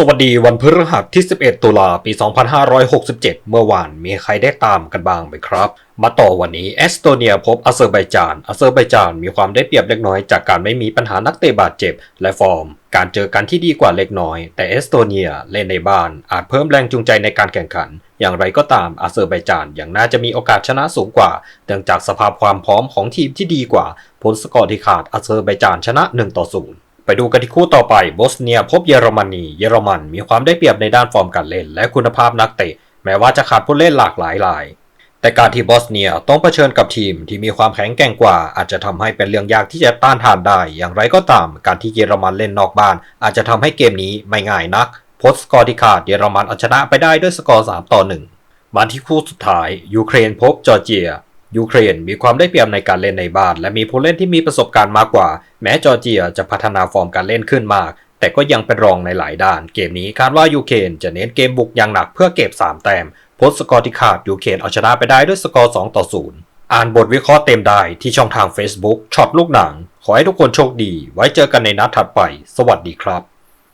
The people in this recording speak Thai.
สวัสดีวันพฤหัสที่ 11 ตุลาปี 2567 เมื่อวานมีใครได้ตามกันบ้างไหมครับ มาต่อวันนี้เอสโตเนียพบอาเซอร์ไบจานอาเซอร์ไบจานมีความได้เปรียบเล็กน้อยจากการไม่มีปัญหานักเตะบาดเจ็บและฟอร์ม การเจอกันที่ดีกว่าเล็กน้อย แต่เอสโตเนียเล่นในบ้านอาจเพิ่มแรงจูงใจในการแข่งขัน อย่างไรก็ตามอาเซอร์ไบจานยังน่าจะมีโอกาสชนะสูงกว่าเนื่องจากสภาพความพร้อมของทีมที่ดีกว่า ผลสกอร์ที่ขาดอาเซอร์ไบจานชนะ1ต่อ0 ไปดูกันที่คู่ต่อไปโบสเนียพบเยอรมนี เยอรมันมีความได้เปรียบในด้านฟอร์มการเล่น และคุณภาพนักเตะ แม้ว่าจะขาดผู้เล่นหลากหลายราย แต่การที่บอสเนียต้องเผชิญกับทีมที่มีความแข็งแกร่งกว่า อาจจะทำให้เป็นเรื่องยากที่จะต้านทานได้ อย่างไรก็ตาม การที่เยอรมันเล่นนอกบ้าน อาจจะทำให้เกมนี้ไม่ง่ายนักโพสต์สกอร์ที่ขาดเยอรมันเอาชนะไปได้ด้วยสกอร์3ต่อ1มาที่คู่สุดท้ายยูเครนพบจอร์เจีย ยูเครนมีความได้เปรียบในการเล่นในบ้าน และมีผู้เล่นที่มีประสบการณ์มากกว่า แม้จอร์เจียจะพัฒนาฟอร์มการเล่นขึ้นมาก แต่ก็ยังเป็นรองในหลายด้าน เกมนี้คาดว่ายูเครนจะเน้นเกมบุกอย่างหนักเพื่อเก็บ 3 แต้มโพสต์สกอร์ที่ขาดยูเครนเอาชนะไปได้ด้วยสกอร์2ต่อ0อ่านบทวิเคราะห์เต็มได้ที่ช่องทาง Facebook ช็อตลูกหนัง ขอให้ทุกคนโชคดี ไว้เจอกันในนัดถัดไป สวัสดีครับ